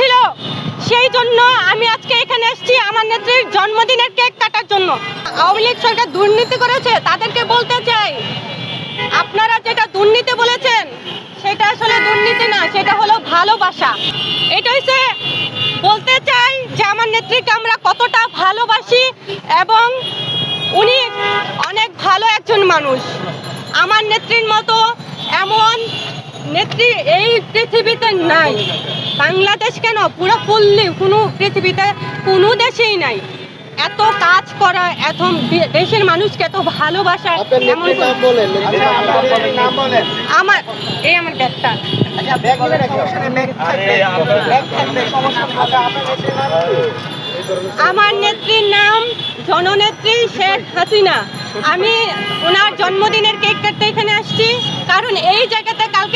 ছিল। সেই জন্য আমি আজকে এখানে এসেছি আমার নেত্রীর জন্মদিনের কেক কাটার জন্য। আওয়ামী লীগ সরকার দুর্নীতি করেছে, তাদেরকে বলতে চাই। আপনারা যেটা দুর্নীতি বলেছেন, সেটা আসলে দুর্নীতি না, সেটা হলো ভালোবাসা। এটা হচ্ছে বলতে চাই যে আমার নেত্রীকে আমরা কতটা ভালোবাসি এবং উনি অনেক ভালো একজন মানুষ। আমার নেত্রীর মতো এমন নেত্রী এই পৃথিবীতে নাই। বাংলাদেশ কেন? পুরো ফুললি কোনো পৃথিবীতে কোনো দেশেই নাই। এত কাজ করা এত দেশের মানুষকে এত ভালোবাসা এমন বলেন। আমার এই আমার ব্যাগটা। আমার নেত্রীর নাম জননেত্রী শেখ হাসিনা। আমি ওনার জন্মদিনের কেক কাটতে এখানে আসছি কারণ এই জায়গাতে কালকে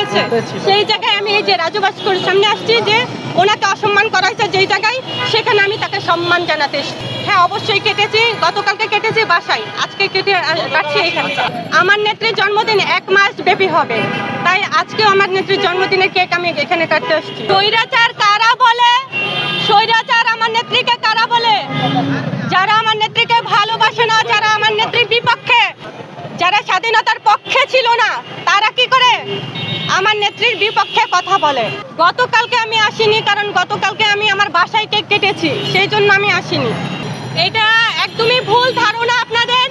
হয়েছে সেই জায়গায় আমি এই যে রাজু ভাস্কর সামনে আসছি যে ওনাকে অসম্মান করা হয়েছে, যেই জায়গায় সেখানে আমি তাকে সম্মান জানাতে হ্যাঁ অবশ্যই কেটেছি, গতকালকে কেটেছি বাসায়, আজকে কেটে কাটছি এখানে আমার নেত্রীর জন্মদিন এক মাস ব্যাপী হবে, তাই আজকে আমার নেত্রীর জন্মদিনের কেক আমি এখানে কাটতে আসছি স্বৈরাচার কারা বলে? স্বৈরাচার আমার নেত্রীকে কারা বলে? যারা আমার নেত্রীকে ভালোবাসে না, যারা আমার নেত্রীর বিপক্ষে, যারা স্বাধীনতার পক্ষে ছিল না, তারা কি করে? আমার নেত্রীর বিপক্ষে কথা বলে। গতকালকে আমি আসিনি কারণ গতকালকে আমি আমার বাসায় কেক কেটেছি, সেই জন্য আমি আসিনি। এটা একদমই ভুল ধারণা আপনাদের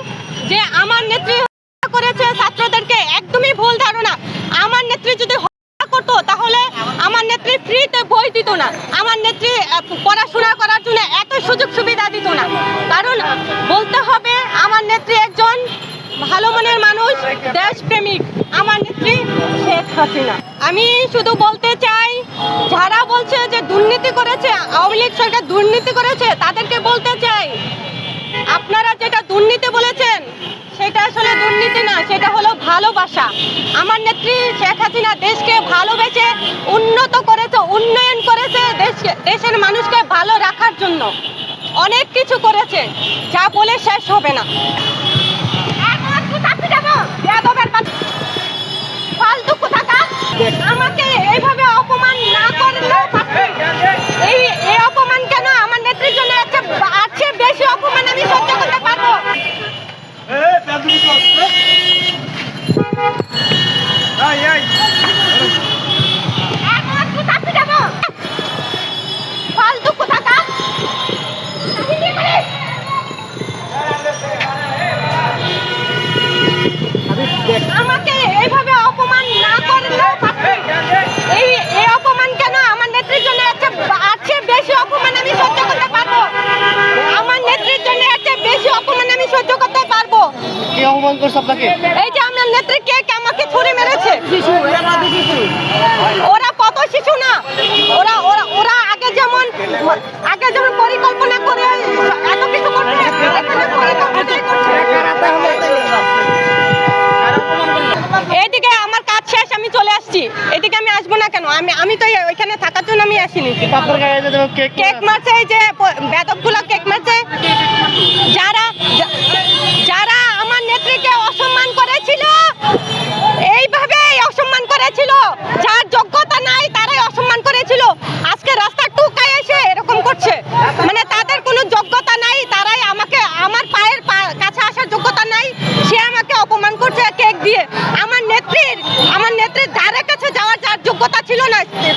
যে আমার নেত্রী করেছে ছাত্রদেরকে, একদমই ভুল ধারণা। আমার নেত্রী যদি করতো, তাহলে আমার নেত্রী ফ্রিতে বই দিত না। আমার নেত্রী পড়াশোনা করার জন্য এত সুযোগ সুবিধা দিত না। কারণ বলতে হবে, আমার নেত্রী একজন ভালো মনের মানুষ, দেশপ্রেমিক। আমি শুধু বলতে চাই, যারা বলছে যে দুর্নীতি করেছে, আওয়ামী লীগ সরকার দুর্নীতি করেছে, তাদেরকে বলতে চাই, আপনারা যেটা দুর্নীতি বলেছেন, সেটা আসলে দুর্নীতি না, সেটা হলো ভালোবাসা। আমার নেত্রী শেখ হাসিনা দেশকে ভালোবেসে উন্নত করেছে, উন্নয়ন করেছে দেশকে, দেশের মানুষকে ভালো রাখার জন্য। অনেক কিছু করেছে, যা বলে শেষ হবে না। আমাকে এইভাবে অপমান না করলে এই এই অপমান কেন আমার নেত্রীর জন্য আছে আছে বেশি অপমান আমি সহ্য করতে পারব এখন কোথাতে যাব? ফালতু কোথাকার। আমাকে এইভাবে অপমান না করলে এই এই অপমান কেন আমার নেত্রীর জন্য আছে আছে বেশি অপমান আমি সহ্য করতে পারব আমার নেত্রীর জন্য আছে বেশি অপমান আমি সহ্য করতে পারব কে অপমান করছে আপনাকে? এই যে আমার নেত্রী কে কে আমাকে ছুরি মেরেছে? ওরা কত শিশু না? ওরা ওরা ওরা আগে যেমন আগে যেমন পরিকল্পনা করে এত কিছু এইদিকে আমার কাজ শেষ আমি চলে আসছি। এদিকে আমি আসব না কেন? আমি আমি তো ওইখানে থাকার জন্য আমি আসিনি। কেক মারছে। এই যে বেদকগুলো কেক মারছে।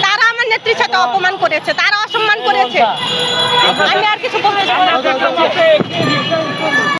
তারা আমার নেত্রীর সাথে আচ্ছা। অপমান করেছে তারা অসম্মান করেছে। আচ্ছা। আমি আর কিছু বলতে